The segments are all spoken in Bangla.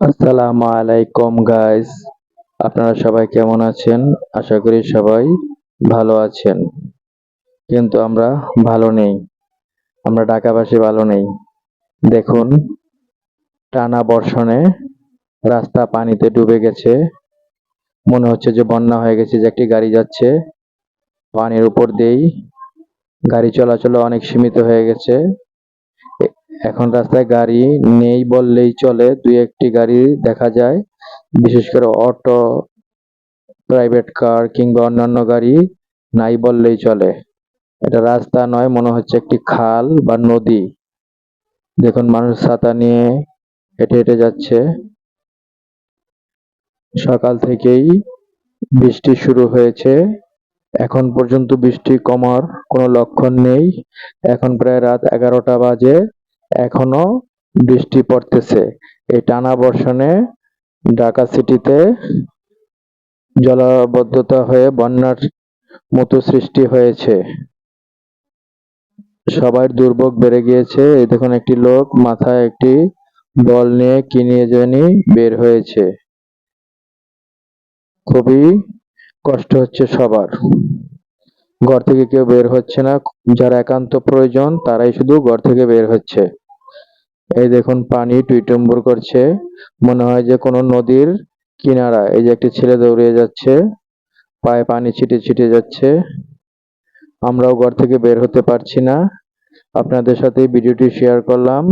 আসসালামু আলাইকুম গাইস আপনারা সবাই কেমন আছেন? আশা করি সবাই ভালো আছেন। কিন্তু আমরা ভালো নেই। আমরা ঢাকাবাসী ভালো নেই। দেখুন, টানা বর্ষণে রাস্তা পানিতে ডুবে গেছে। মনে হচ্ছে যে বন্যা হয়ে গেছে, যে একটি গাড়ি যাচ্ছে। পানির উপর দিয়েই গাড়ি চলাচল অনেক সীমিত হয়ে গেছে। এখন রাস্তায় গাড়ি নেই বললেই চলে, দুই একটি গাড়ি দেখা যায়, বিশেষ করে অটো, প্রাইভেট কার কিংবা অন্যান্য গাড়ি নাই বললেই চলে। এটা রাস্তা নয়, মনে হচ্ছে একটি খাল বা নদী। দেখুন, মানুষ ছাতা নিয়ে হেঁটে হেঁটে যাচ্ছে। সকাল থেকেই বৃষ্টি শুরু হয়েছে। এখন পর্যন্ত বৃষ্টি কমার কোনো লক্ষণ নেই। এখন প্রায় রাত এগারোটা বাজে। এখনও বৃষ্টি পড়তেছে। এই টানা বর্ষণে ঢাকা সিটিতে জলাবদ্ধতা হয়ে বন্যার মতো সৃষ্টি হয়েছে। সবার দুর্ভোগ বেড়ে গিয়েছে। এই দেখুন একটি লোক মাথায় একটি বল নিয়ে কি নিয়ে জানি বের হয়েছে। খুবই কষ্ট হচ্ছে সবার। ঘর থেকে কেউ বের হচ্ছে না। যারা একান্ত প্রয়োজন তারাই শুধু ঘর থেকে বের হচ্ছে। এই দেখুন, পানি টুইটুম্বুর করছে। মনে হয় যে কোনো নদীর কিনারা এই যে একটি ছেলে দৌড়িয়ে যাচ্ছে, পায়ে পানি ছিটে ছিটে যাচ্ছে। আমরাও ঘর থেকে বের হতে পারছি না। আপনাদের সাথে ভিডিওটি শেয়ার করলাম।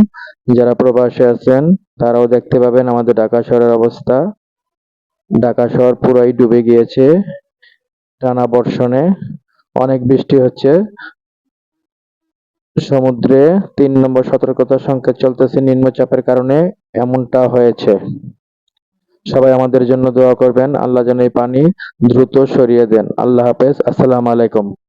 যারা প্রবাসে আছেন, তারাও দেখতে পাবেন আমাদের ঢাকা শহরের অবস্থা। ঢাকা শহর পুরাই ডুবে গিয়েছে টানা বর্ষণে। অনেক বৃষ্টি হচ্ছে। সমুদ্রে তিন নম্বর সতর্কতা সংকেত চলতেছে নিম্নচাপের কারণে। এমনটা হয়েছে। সবাই আমাদের জন্য দোয়া করবেন। আল্লাহ যেন এই পানি দ্রুত সরিয়ে দেন। আল্লাহ হাফেজ। আসসালামু আলাইকুম।